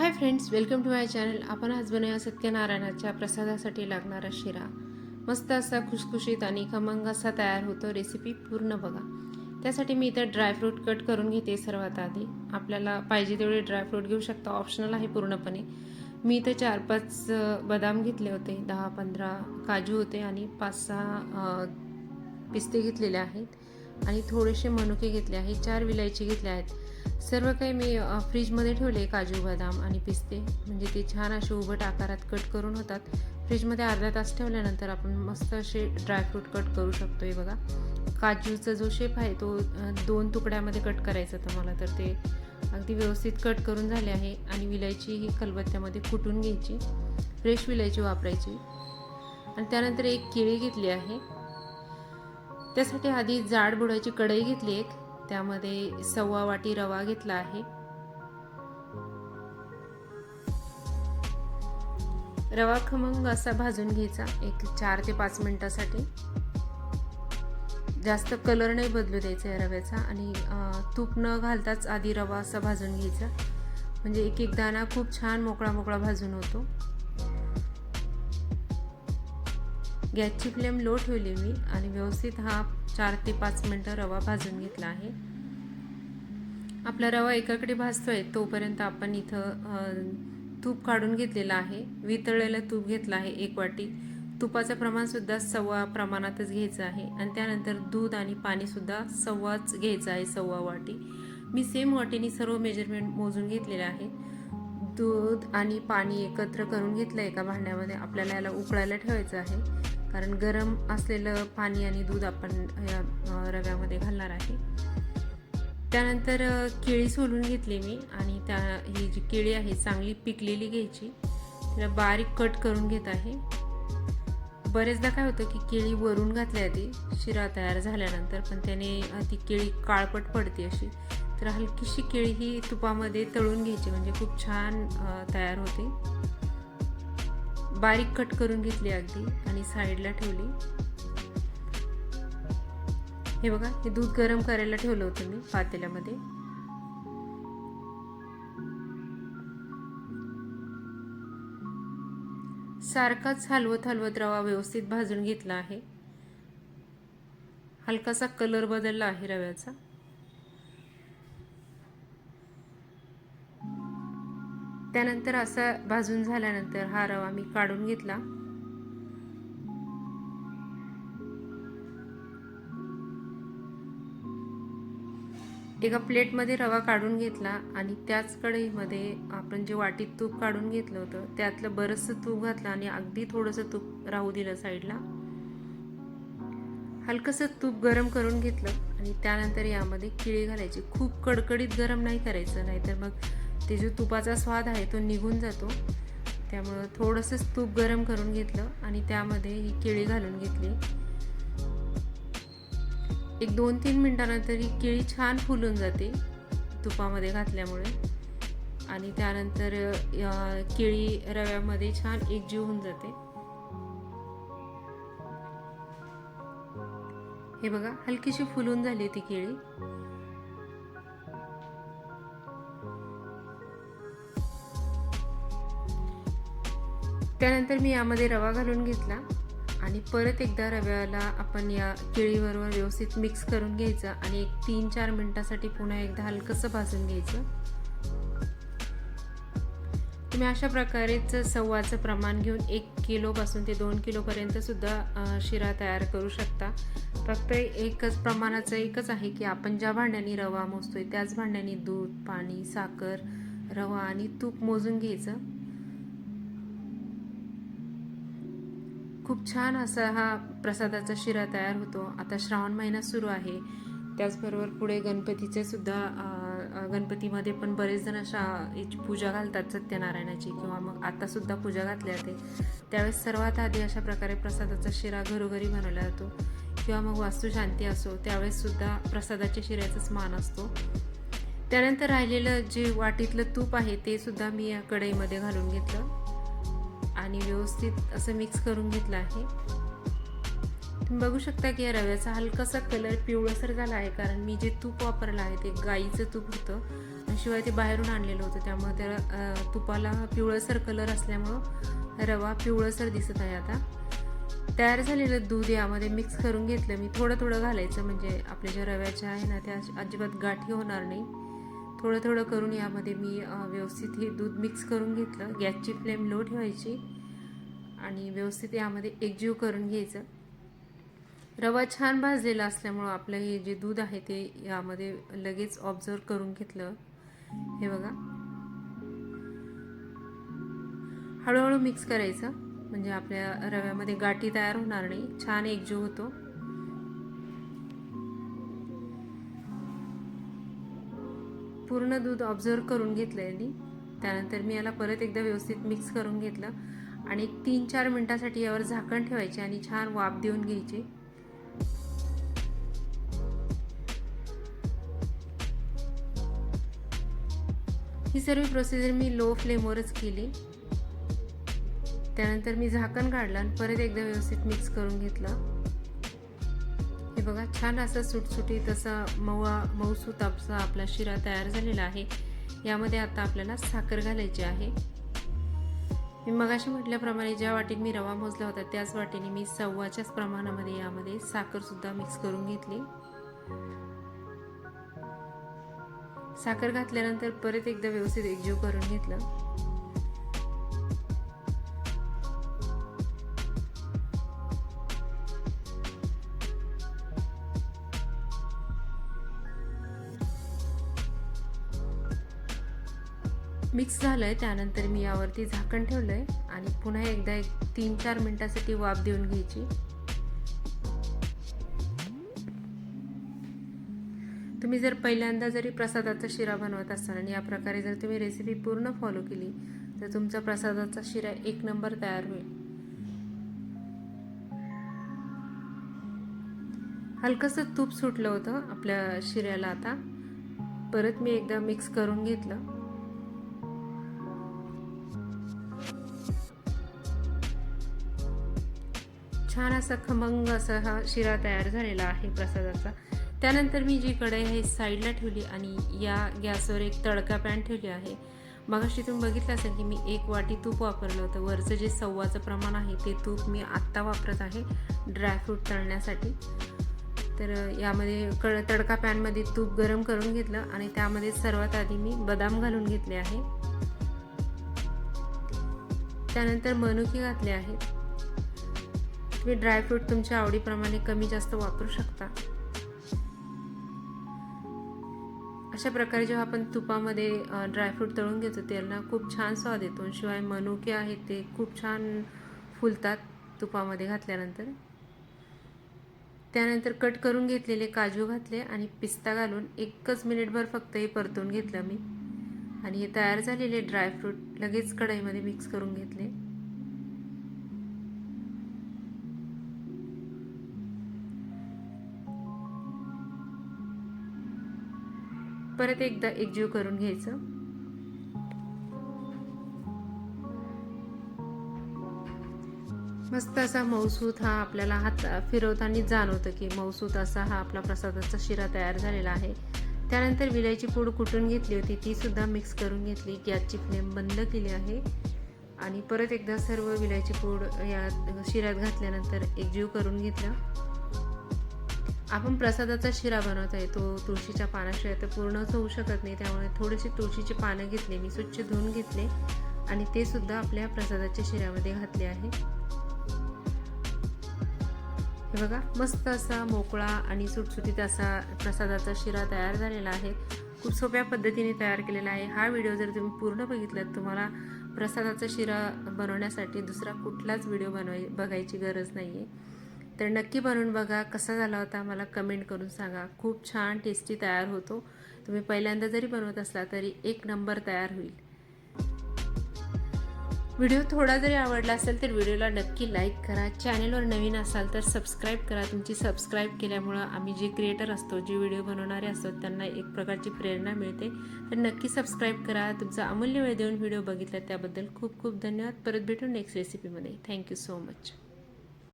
Hi friends welcome to my channel आपण आज बनवूया सत्यनारायणाच्या प्रसादासाठी लागणारा शिरा. मस्त असा खुसखुशीत आणि खमंग असा तयार होतो रेसिपी पूर्ण बघा. त्यासाठी मी इथं ड्रायफ्रूट कट करून घेते सर्वात आधी. आपल्याला पाहिजे तेवढे ड्रायफ्रूट घेऊ शकता. ऑप्शनल आहे पूर्णपणे. मी इथं चार पाच बदाम घेतले होते. दहा पंधरा काजू होते आणि पाच सहा पिस्ते घेतलेले आहेत. आणि थोडेसे मनुके घेतले आहेत. चार विलायची घेतल्या आहेत. सर्व काही मी फ्रीजमध्ये ठेवले काजू बदाम आणि पिस्ते. म्हणजे ते छान असे उभट आकारात कट करून होतात. फ्रीजमध्ये अर्धा तास ठेवल्यानंतर आपण मस्त असे ड्रायफ्रूट कट करू शकतो आहे बघा. काजूचा जो शेप आहे तो दोन तुकड्यामध्ये कट करायचा तुम्हाला. मला तर ते अगदी व्यवस्थित कट करून झाले आहे आणि विलायची ही खलबत्त्यामध्ये कुटून घ्यायची. फ्रेश विलायची वापरायची. आणि त्यानंतर एक केळी घेतली आहे. त्यासाठी आधी जाड बुडाची कढई घेतली एक. त्यामध्ये सव्वा वाटी रवा घेतला आहे. रवा खमंग असा भाजून घ्यायचा एक चार ते पाच मिनिटासाठी. जास्त कलर नाही बदलू द्यायचा या रव्याचा आणि तूप न घालताच आधी रवा असा भाजून घ्यायचा. म्हणजे एक एक दाणा खूप छान मोकळा मोकळा भाजून होतो. गॅसची फ्लेम लो ठेवली मी आणि व्यवस्थित हा चार ते पाच मिनटं रवा भाजून घेतला आहे. आपला रवा एकाकडे भाजतोय तोपर्यंत आपण इथं तूप काढून घेतलेलं आहे. वितळलेलं तूप घेतलं आहे एक वाटी. तुपाचं प्रमाणसुद्धा सव्वा प्रमाणातच घ्यायचं आहे. आणि त्यानंतर दूध आणि पाणीसुद्धा सव्वाच घ्यायचं आहे सव्वा वाटी. मी सेम वाटीने सर्व मेजरमेंट मोजून घेतलेले आहे. दूध आणि पाणी एकत्र करून घेतलं एका भांड्यामध्ये. आपल्याला याला उकळायला ठेवायचं आहे. कारण गरम असलेलं पाणी आणि दूध आपण या रव्यामध्ये घालणार आहे. त्यानंतर केळी सोलून घेतली मी आणि त्या ही जी केळी आहे चांगली पिकलेली घ्यायची. तिला बारीक कट करून घेत आहे. बरेचदा काय होतं की केळी वरून घातल्या आधी शिरा तयार झाल्यानंतर पण त्याने ती केळी काळपट पडते अशी. तर हलकीशी केळी ही तुपामध्ये तळून घ्यायची म्हणजे खूप छान तयार होते. बारीक कट करून घेतली अगदी आणि साईडला ठेवली. हे बघा हे दूध गरम करायला ठेवलं होतं मी पातेल्यामध्ये. सारखाच हलवत हलवत रवा व्यवस्थित भाजून घेतला आहे. हलकासा कलर बदलला आहे रव्याचा. त्यानंतर असा भाजून झाल्यानंतर हा रवा मी काढून घेतला. एका प्लेटमध्ये रवा काढून घेतला आणि त्याच कढईमध्ये आपण जे वाटीत तूप काढून घेतलं होतं त्यातलं बरंचसं तूप घातलं आणि अगदी थोडंसं तूप राहू दिलं साईडला. हलकंसं तूप गरम करून घेतलं आणि त्यानंतर यामध्ये केळी घालायची. खूप कडकडीत गरम नाही करायचं नाहीतर मग ते जो तुपाचा स्वाद आहे तो निघून जातो. त्यामुळं थोडंसंच तूप गरम करून घेतलं आणि त्यामध्ये ही केळी घालून घेतली. एक दोन तीन मिनटानंतर ही केळी छान फुलून जाते तुपामध्ये घातल्यामुळे. आणि त्यानंतर केळी रव्यामध्ये छान एकजीव होऊन जाते. हे बघा हलकीशी फुलून झाली ती केळी. त्यानंतर मी यामध्ये रवा घालून घेतला आणि परत एकदा रव्याला आपण या केळीबरोबर व्यवस्थित मिक्स करून घ्यायचं आणि एक तीन चार मिनटासाठी पुन्हा एकदा हलकंसं भाजून घ्यायचं. तुम्ही अशा प्रकारेच सव्वाचं प्रमाण घेऊन एक किलोपासून ते दोन किलोपर्यंत सुद्धा शिरा तयार करू शकता. फक्त एकच प्रमाणाचं एकच आहे की आपण ज्या भांड्याने रवा मोजतोय त्याच भांड्याने दूध पाणी साखर रवा आणि तूप मोजून घ्यायचं. खूप छान असा हा प्रसादाचा शिरा तयार होतो. आता श्रावण महिना सुरू आहे. त्याचबरोबर पुढे गणपतीचे सुद्धा गणपतीमध्ये पण बरेच जण अशा याची पूजा घालतात सत्यनारायणाची किंवा मग आत्तासुद्धा पूजा घातली जाते त्यावेळेस सर्वात आधी अशा प्रकारे प्रसादाचा शिरा घरोघरी बनवला जातो. किंवा मग वास्तुशांती असो त्यावेळेस सुद्धा प्रसादाच्या शिऱ्याचाच मान असतो. त्यानंतर राहिलेलं जे वाटीतलं तूप आहे ते सुद्धा मी या कढईमध्ये घालून घेतलं. आणि व्यवस्थित असं मिक्स करून घेतलं आहे. तुम्ही बघू शकता की या रव्याचा हलकासा कलर पिवळसर झाला आहे कारण मी जे तूप वापरलं आहे ते गाईचं तूप होतं. आणि शिवाय ते बाहेरून आणलेलं होतं त्यामुळे त्या तुपाला पिवळसर कलर असल्यामुळं रवा पिवळसर दिसत आहे आता. तयार झालेलं दूध यामध्ये मिक्स करून घेतलं. मी थोडं थोडं घालायचं म्हणजे आपल्या ज्या रव्याच्या आहे ना त्या अजिबात गाठी होणार नाही. थोडं थोडं करून यामध्ये मी व्यवस्थित हे दूध मिक्स करून घेतलं. गॅसची फ्लेम लो ठेवायची. आणि व्यवस्थित यामध्ये एकजीव करून घ्यायचं. रवा छान भाजलेला असल्यामुळं आपलं हे जे दूध आहे ते यामध्ये लगेच ऑब्झर्व करून घेतलं. हे बघा. हळूहळू मिक्स करायचं. म्हणजे आपल्या रव्यामध्ये गाठी तयार होणार नाही. छान एकजीव होतो. पूर्ण दूध ऑब्झर्व करून घेतलं यांनी. त्यानंतर मी याला परत एकदा व्यवस्थित मिक्स करून घेतलं. आणि तीन चार मिनटासाठी यावर झाकण ठेवायचे आणि छान वाफ देऊन घ्यायची. ही सर्व प्रोसिजर मी लो फ्लेमवरच केली. त्यानंतर मी झाकण काढलं आणि परत एकदा व्यवस्थित मिक्स करून घेतलं. हे बघा छान असं सुटसुटीत असा मऊआ मऊसूत आपला शिरा तयार झालेला आहे. यामध्ये आता आपल्याला साखर घालायची आहे. मी मगाशी म्हटल्याप्रमाणे ज्या वाटीने मी रवा मोजला होता त्याच वाटीने मी सव्वाच्याच प्रमाणामध्ये यामध्ये साखरसुद्धा मिक्स करून घेतली. साखर घातल्यानंतर परत एकदा व्यवस्थित एकजीव करून घेतलं. मिक्स झालंय त्यानंतर मी यावरती झाकण ठेवलंय आणि पुन्हा एकदा एक तीन चार मिनिटासाठी वाफ देऊन घ्यायची. तुम्ही जर पहिल्यांदा जरी प्रसादाचा शिरा बनवत असाल आणि या प्रकारे जर तुम्ही रेसिपी पूर्ण फॉलो केली तर तुमचा प्रसादाचा शिरा एक नंबर तयार होईल. हलकंसं तूप सुटलं होतं आपल्या शिऱ्याला आता. परत मी एकदा मिक्स करून घेतलं. छान असा खमंग असा हा शिरा तयार झालेला आहे प्रसादाचा. त्यानंतर मी जी कढई हे साईडला ठेवली आणि या गॅसवर एक तडका पॅन ठेवली आहे. मगाशी तुम्ही बघितलं असेल की मी एक वाटी तूप वापरलं होतं. वरचं जे सव्वाचं प्रमाण आहे ते तूप मी आत्ता वापरत आहे ड्रायफ्रूट तळण्यासाठी. तर यामध्ये कड तडका पॅनमध्ये तूप गरम करून घेतलं आणि त्यामध्ये सर्वात आधी मी बदाम घालून घेतले आहे. त्यानंतर मनुके घातले आहेत तुम्ही ड्रायफ्रूट तुमच्या आवडीप्रमाणे कमी जास्त वापरू शकता. अशा प्रकारे जेव्हा आपण तुपामध्ये ड्रायफ्रूट तळून घेतो त्यांना खूप छान स्वाद येतो. शिवाय मनुके आहेत ते खूप छान फुलतात तुपामध्ये घातल्यानंतर. त्यानंतर कट करून घेतलेले काजू घातले आणि पिस्ता घालून एकच मिनिटभर फक्त हे परतून घेतलं मी. आणि हे तयार झालेले ड्रायफ्रूट लगेच कढईमध्ये मिक्स करून घेतले. परत एकदा एकजीव करून घ्यायचं. मस्त असा मौसूत हा आपल्याला हात फिरवताना जाणवतं की मौसूत असा हा आपला प्रसादाचा शिरा तयार झालेला आहे. त्यानंतर विलायची पूड कुटून घेतली होती ती सुद्धा मिक्स करून घेतली. गॅसची फ्लेम बंद केली आहे. आणि परत एकदा सर्व विलायची पूड या शिऱ्यात घातल्यानंतर एकजीव करून घेतला. आपण प्रसादाचा शिरा बनवत आहे तो तुळशीच्या पानाशिवाय तर पूर्णच होऊ शकत नाही त्यामुळे थोडीशी तुळशीची पानं घेतली मी स्वच्छ धुवून घेतले आणि ते सुद्धा आपल्या प्रसादाच्या शिऱ्यामध्ये घातले आहे. हे बघा मस्त असा मोकळा आणि सुटसुटीत असा प्रसादाचा शिरा तयार झालेला आहे. खूप सोप्या पद्धतीने तयार केलेला आहे. हा व्हिडिओ जर तुम्ही पूर्ण बघितलात तुम्हाला प्रसादाचा शिरा बनवण्यासाठी दुसरा कुठलाच व्हिडिओ बनवाय बघायची गरज नाही आहे तर नक्की बनवून बघा कसा झाला होता मला कमेंट करून सांगा. खूप छान टेस्टी तयार होतो. तुम्ही पहिल्यांदा जरी बनवत असला तरी एक नंबर तयार होईल. व्हिडिओ थोडा जरी आवडला असेल तर व्हिडिओला नक्की लाईक करा. चॅनेलवर नवीन असाल तर सबस्क्राईब करा. तुमची सबस्क्राईब केल्यामुळं आम्ही जे क्रिएटर असतो जे व्हिडिओ बनवणारे असतो त्यांना एक प्रकारची प्रेरणा मिळते. तर नक्की सबस्क्राईब करा. तुमचा अमूल्य वेळ देऊन व्हिडिओ बघितला त्याबद्दल खूप खूप धन्यवाद. परत भेटू नेक्स्ट रेसिपीमध्ये थँक्यू सो मच